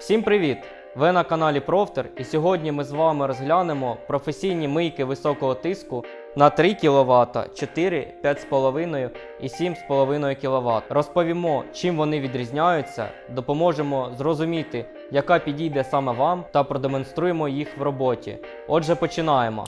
Всім привіт! Ви на каналі Профтер, і сьогодні ми з вами розглянемо професійні мийки високого тиску на 3 кВт, 4, 5,5 і 7,5 кВт. Розповімо, чим вони відрізняються, допоможемо зрозуміти, яка підійде саме вам, та продемонструємо їх в роботі. Отже, починаємо.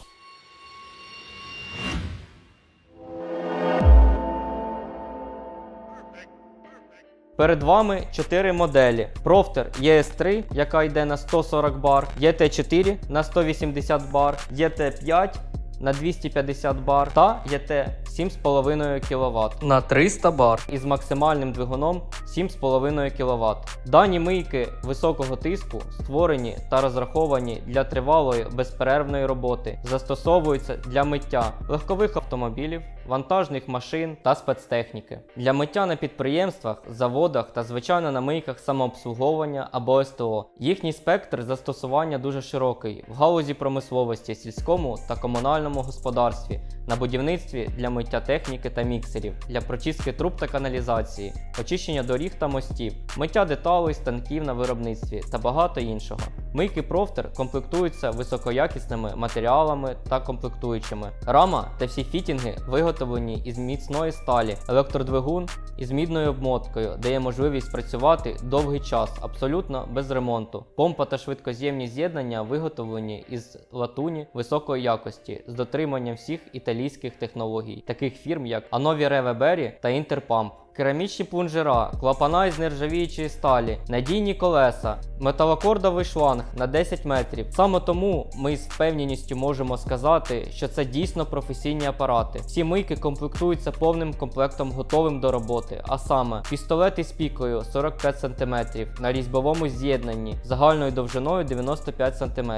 Перед вами 4 моделі: Profter ES3, яка йде на 140 бар, ET4 на 180 бар, ET5 на 250 бар. Та ET 7,5 кВт на 300 бар із максимальним двигуном 7,5 кВт. Дані мийки високого тиску створені та розраховані для тривалої безперервної роботи, застосовуються для миття легкових автомобілів, вантажних машин та спецтехніки. Для миття на підприємствах, заводах та звичайно на мийках самообслуговування або СТО. Їхній спектр застосування дуже широкий в галузі промисловості, сільському та комунальному господарстві, на будівництві для миття техніки та міксерів, для прочистки труб та каналізації, очищення доріг та мостів, миття деталей, станків на виробництві та багато іншого. Мийки Профтер комплектуються високоякісними матеріалами та комплектуючими. Рама та всі фітінги виготовлені із міцної сталі, електродвигун із мідною обмоткою, дає можливість працювати довгий час абсолютно без ремонту. Помпа та швидкоз'ємні з'єднання виготовлені із латуні високої якості з дотриманням всіх італійських технологій, таких фірм як Anovi Reveberi та Interpump. Керамічні плунжера, клапана із нержавіючої сталі, надійні колеса, металокордовий шланг на 10 метрів. Саме тому ми з впевненістю можемо сказати, що це дійсно професійні апарати. Всі мийки комплектуються повним комплектом готовим до роботи, а саме пістолет із пікою 45 см на різьбовому з'єднанні загальною довжиною 95 см.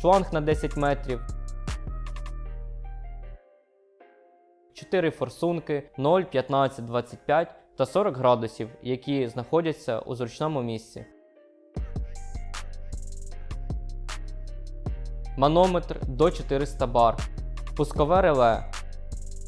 Шланг на 10 метрів, 4 форсунки 0, 15, 25 та 40 градусів, які знаходяться у зручному місці. Манометр до 400 бар, пускове реле,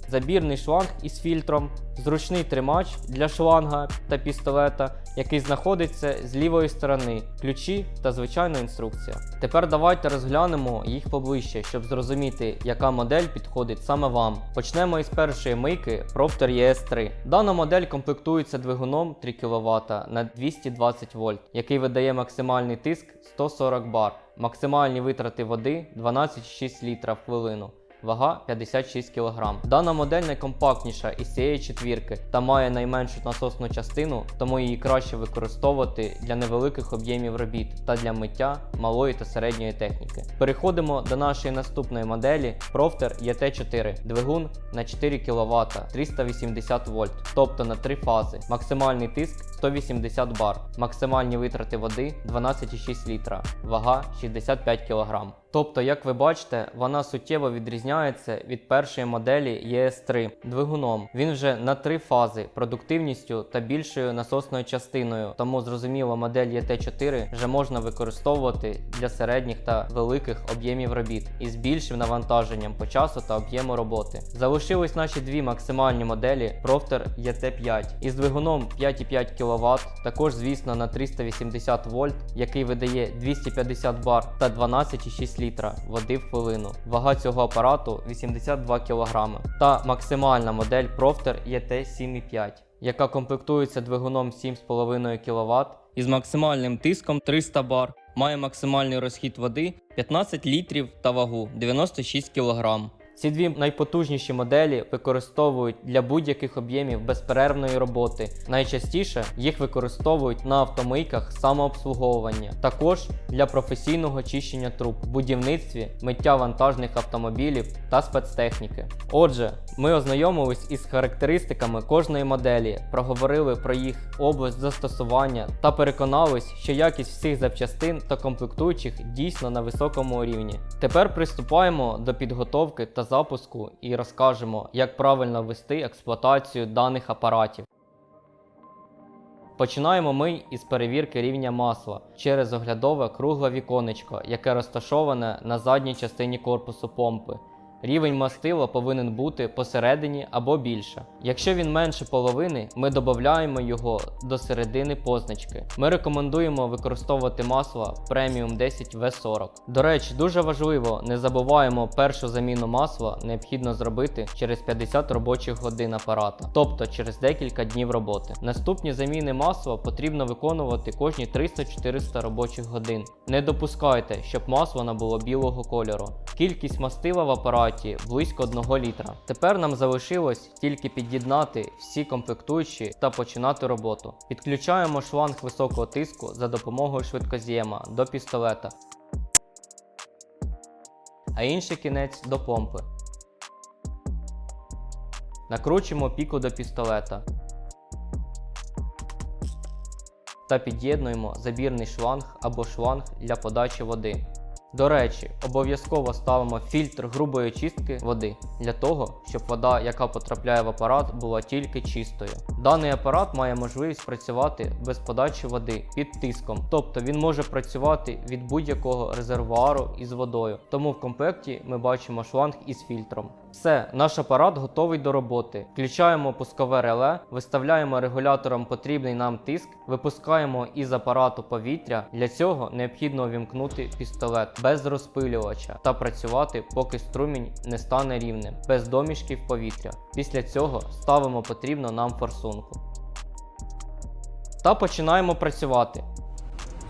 забірний шланг із фільтром, зручний тримач для шланга та пістолета, який знаходиться з лівої сторони, ключі та звичайна інструкція. Тепер давайте розглянемо їх поближче, щоб зрозуміти, яка модель підходить саме вам. Почнемо із першої мийки Profter ES3. Дана модель комплектується двигуном 3 кВт на 220 вольт, який видає максимальний тиск 140 бар, максимальні витрати води 12,6 літра в хвилину. Вага 56 кг. Дана модель найкомпактніша із цієї четвірки та має найменшу насосну частину, тому її краще використовувати для невеликих об'ємів робіт та для миття малої та середньої техніки. Переходимо до нашої наступної моделі Profter ET4. Двигун на 4 кВт 380 вольт, тобто на 3 фази. Максимальний тиск 180 бар, максимальні витрати води 12,6 літра, вага 65 кг. Тобто, як ви бачите, вона суттєво відрізняється від першої моделі ES3 двигуном. Він вже на три фази продуктивністю та більшою насосною частиною. Тому зрозуміло, модель ET4 вже можна використовувати для середніх та великих об'ємів робіт із більшим навантаженням по часу та об'єму роботи. Залишились наші дві максимальні моделі Profter ET5 із двигуном 5,5 кВт, також, звісно, на 380 вольт, який видає 250 бар та 12,6 літра води в хвилину. Вага цього апарату 82 кг. Та максимальна модель Profter ET 7,5, яка комплектується двигуном 7,5 кВт із максимальним тиском 300 бар, має максимальний розхід води 15 літрів та вагу 96 кг. Ці дві найпотужніші моделі використовують для будь-яких об'ємів безперервної роботи. Найчастіше їх використовують на автомийках самообслуговування, також для професійного чищення труб, будівництві, миття вантажних автомобілів та спецтехніки. Отже, ми ознайомились із характеристиками кожної моделі, проговорили про їх область застосування та переконались, що якість всіх запчастин та комплектуючих дійсно на високому рівні. Тепер приступаємо до підготовки та запуску і розкажемо, як правильно вести експлуатацію даних апаратів. Починаємо ми із перевірки рівня масла через оглядове кругле віконечко, яке розташоване на задній частині корпусу помпи. Рівень мастила повинен бути посередині або більше. Якщо він менше половини, ми додаємо його до середини позначки. Ми рекомендуємо використовувати масло Premium 10 V40. До речі, дуже важливо, не забуваємо першу заміну масла необхідно зробити через 50 робочих годин апарата, тобто через декілька днів роботи. Наступні заміни масла потрібно виконувати кожні 300-400 робочих годин. Не допускайте, щоб масло набуло білого кольору. Кількість мастила в апараті близько 1 літра. Тепер нам залишилось тільки під'єднати всі комплектуючі та починати роботу. Підключаємо шланг високого тиску за допомогою швидкоз'єма до пістолета, а інший кінець до помпи. Накручуємо піку до пістолета та під'єднуємо забірний шланг або шланг для подачі води. До речі, обов'язково ставимо фільтр грубої чистки води для того, щоб вода, яка потрапляє в апарат, була тільки чистою. Даний апарат має можливість працювати без подачі води під тиском, тобто він може працювати від будь-якого резервуару із водою. Тому в комплекті ми бачимо шланг із фільтром. Все, наш апарат готовий до роботи. Включаємо пускове реле, виставляємо регулятором потрібний нам тиск, випускаємо із апарату повітря. Для цього необхідно увімкнути пістолет без розпилювача та працювати, поки струмінь не стане рівним, без домішків повітря. Після цього ставимо потрібну нам форсунку. Та починаємо працювати.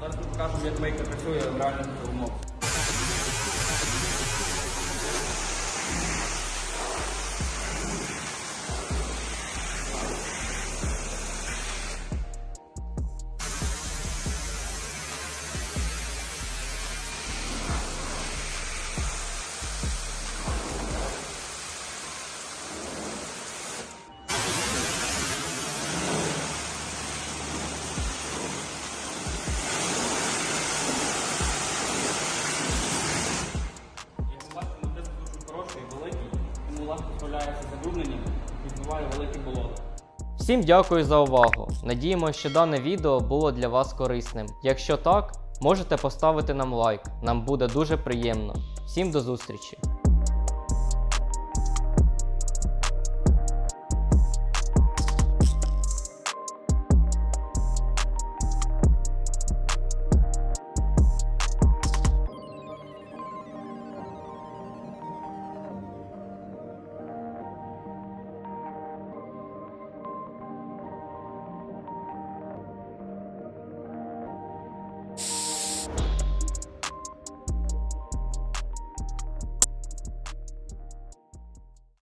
Зараз покажемо, як мейкер працює в реальних умовах. Відбиває велике болото. Всім дякую за увагу. Надіємося, що дане відео було для вас корисним. Якщо так, можете поставити нам лайк, нам буде дуже приємно. Всім до зустрічі!